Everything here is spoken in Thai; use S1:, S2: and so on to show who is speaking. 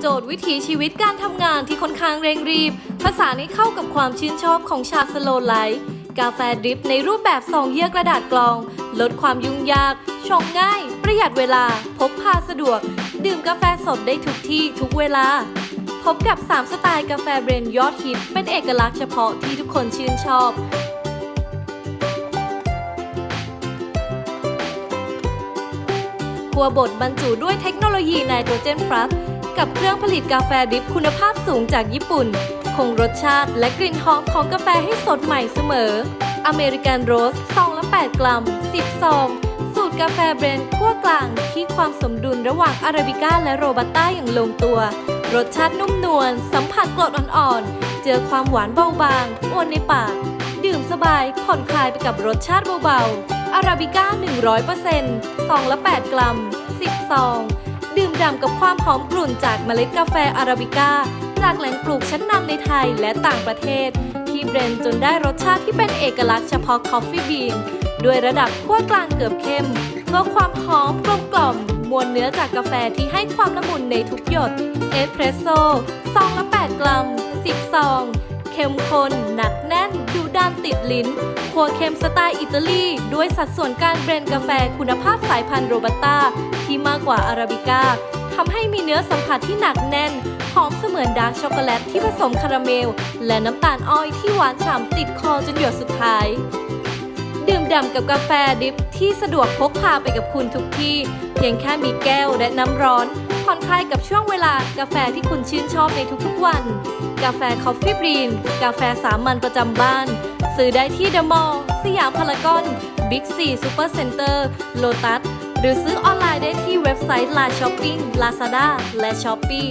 S1: โจทย์วิถีชีวิตการทำงานที่ค่อนข้างเร่งรีบผสานให้เข้ากับความชื่นชอบของชาสโลไลฟ์กาแฟดริปในรูปแบบซองเยื่อกระดาษกรอง ลดความยุ่งยาก ชงง่าย ประหยัดเวลา พกพาสะดวก ดื่มกาแฟสดได้ทุกที่ทุกเวลา พบกับ 3 สไตล์กาแฟเบรนด์ยอดฮิต เป็นเอกลักษณ์เฉพาะที่ทุกคนชื่นชอบครัวบดบรรจุด้วยเทคโนโลยีไนโตรเจนฟลัส กับเครื่องผลิตกาแฟดริปคุณภาพสูงจากญี่ปุ่น คงรสชาติและกลิ่นหอมของกาแฟให้สดใหม่เสมอ อเมริกันโรสซองละ 8 กรัม 10 ซอง สูตรกาแฟเบรนด์ขั้วกลางที่ความสมดุลระหว่างอาราบิก้าและโรบัสต้าอย่างลงตัว รสชาตินุ่มนวลสัมผัสกรดอ่อนๆ เจอความหวานเบาบางอวนในปาก ดื่มสบายผ่อนคลายไปกับรสชาติเบาๆอาราบิก้า 100%ซองละ 8 กรัม 10 ซอง ดื่มด่ำกับความหอมกลุ่นจากเมล็ดกาแฟอาราบิก้า จากแหล่งปลูกชั้นนำในไทยและต่างประเทศ ที่เบรนจนได้รสชาติที่เป็นเอกลักษณ์เฉพาะคอฟฟี่บีนด้วยระดับขั้วกลางเกือบเข้มเพื่อความหอมกลมกล่อมมวลเนื้อจากกาแฟที่ให้ความละมุนในทุกหยด เอสเพรสโซ่ซองละ 8 กรัม 10 ซอง เข้มข้นหนักแน่นดูดานติดลิ้นครัวเค็มสไตล์อิตาลี ด้วยสัดส่วนการเบรนกาแฟคุณภาพสายพันธุ์โรบัสต้าที่มากกว่าอาราบิก้าทำให้มีเนื้อสัมผัสที่หนักแน่นหอมเสมือนดาร์กช็อกโกแลตที่ผสมคาราเมล และน้ำตาลอ้อยที่หวานฉ่ำติดคอจนหยดสุดท้าย ดื่มด่ำกับกาแฟดิฟที่สะดวกพกพาไปกับคุณทุกที่ เพียงแค่มีแก้วและน้ำร้อน ผ่อนคลายกับช่วงเวลากาแฟที่คุณชื่นชอบในทุกๆวัน กาแฟคอฟฟี่บรีนกาแฟสามัญประจำบ้าน ซื้อได้ที่เดอะมอลล์สยามพารากอนบิ๊กซีซูเปอร์เซ็นเตอร์โลตัสหรือซื้อออนไลน์ได้ที่เว็บไซต์ Line Shopping Lazada และ Shopee